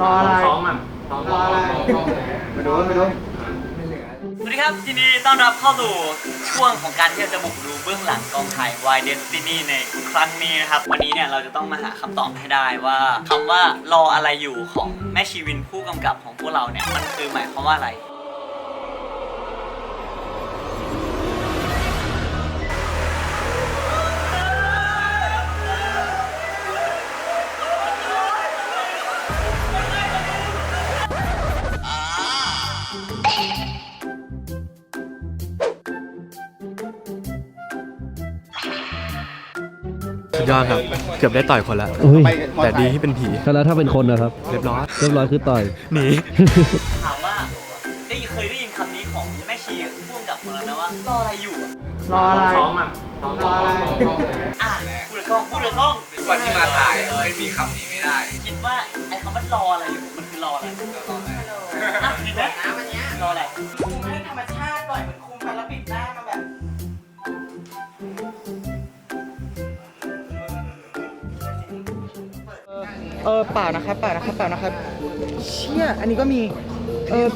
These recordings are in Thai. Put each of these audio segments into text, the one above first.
รออะไรซ้อมอะซ้อมรออะไรมาดูมาดูสวัสดีครับทีนี้ต้อนรับเข้าสู่ช่วงของการที่เราจะบุกดูเบื้องหลังกองถ่าย Why Destiny ในครั้งนี้นะครับ วันนี้เนี่ยเราจะต้องมาหาคำตอบให้ได้ว่าคำว่ารออะไรอยู่ของแม่ชีวินผู้กำกับของพวกเราเนี่ยมันคือหมายความว่าอะไร สุดยอดครับ เกือบได้ต่อยคนแล้วอุ้ยแต่ดีที่เป็นผี แล้วถ้าเป็นคนนะครับ เรียบร้อยเรียบร้อยคือต่อย หนี ถามว่าได้เคยได้ยินคำนี้ของแม่ชีผู้กำกับของเราไหมว่ารออะไรอยู่อะรออะไรซ้อมอะซ้อมรออะไรอะพูดเลยกล้องพูดเลยกล้องวันที่มาถ่ายไม่มีคำนี้ไม่ได้ คิดว่าไอ้คำว่ารออะไรอยู่มันคือรออะไรอะคิดไหมรออะไรคุมให้ธรรมชาติ เออเปล่านะครับเปล่านะครับเปล่านะครับ เชี่ยอันนี้ก็มี เออ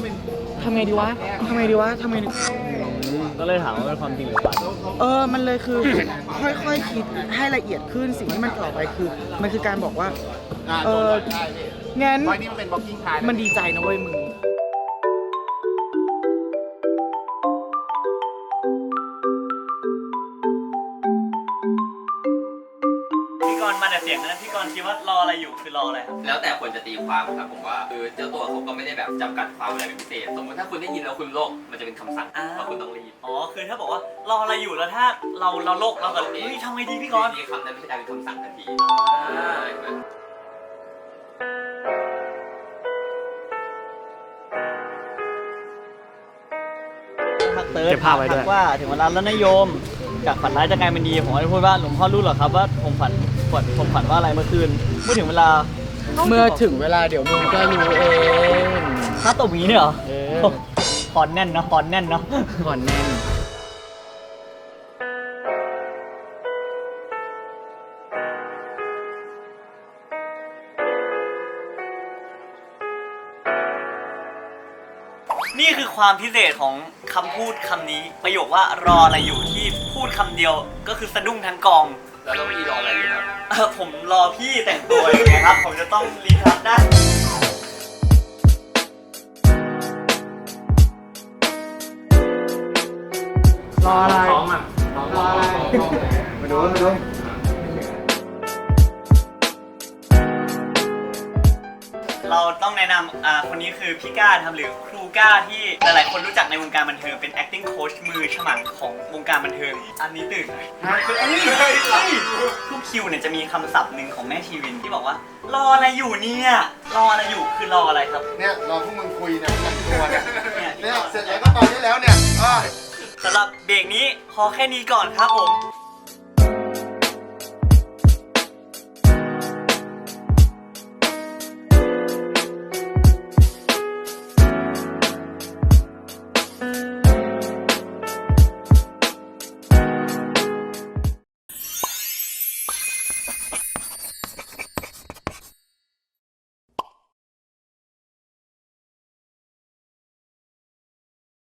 ทำไงดีวะทำไงดีวะทำไงดี ก็เลยถามว่าเป็นความจริงหรือเปล่าเออ มันเลยคือ ค่อยๆคิดให้ละเอียดขึ้นสิ่งที่มันต่อไปคือ มันคือการบอกว่า เอองั้นมันดีใจนะเว้ยมึง กรณ์มาแต่เสียงนะพี่กรณ์คิดว่ารออะไรอยู่คือรออะไรครับแล้วแต่คนจะตีความครับผมว่าคือเจ้าตัวเขาก็ไม่ได้แบบจำกัดความอะไรเป็นพิเศษ สมมติถ้าคุณได้ยินแล้วคุณโลกมันจะเป็นคำสั่งว่าคุณต้องรีบอ๋อคือถ้าบอกว่ารออะไรอยู่แล้วถ้าเราเราโลกเราแบบเฮ้ยทำไงดีพี่กรณ์มีคำนั้นไม่ใช่กลายเป็นคำสั่งทันทีทักเติร์ดเก็บภาพไว้ด้วย ทักว่าถึงเวลาแล้วนะโยม จากฝันร้ายจะกลายเป็นดีผมก็จะพูดว่าหลวงพ่อรู้เหรอครับว่าผมฝัน ฝันผมฝันว่าอะไรเมื่อคืน เมื่อถึงเวลาเมื่อถึงเวลาเดี๋ยวมึงก็รู้เองถ้าตบหมีเนี่ยเหรอเออพอนแน่นนะพอนแน่นเนาะก่อนแน่นนี่คือความพิเศษของคำพูดคำนี้ ประโยคว่ารออะไรอยู่ที่พูดคำเดียวก็คือสะดุ้งทั้งกอง แล้วต้องมีรออะไรอยู่ครับเออผมรอพี่แต่งตัวอยู่ไงครับ ผมจะต้องรีทัชได้รออะไรซ้อมอะซ้อมรออะไรมาดูมาดู เราต้องแนะนำอ่าคนนี้คือพี่ก้านะครับหรือครูก้าที่หลายๆคนรู้จักในวงการบันเทิงเป็น acting coach มือฉมังของวงการบันเทิง อันนี้ตื่นคืออันนี้ทุกคิวเนี่ยจะมีคำศัพท์หนึ่งของแม่ชีวินที่บอกว่า รออะไรอยู่เนี่ยรออะไรอยู่คือรออะไรครับเนี่ยรอพวกมึงคุยเนี่ยแต่งตัวเนี่ยเนี่ยเสร็จแล้วก็ไปได้แล้วเนี่ยสำหรับเบรกนี้พอแค่นี้ก่อนครับผม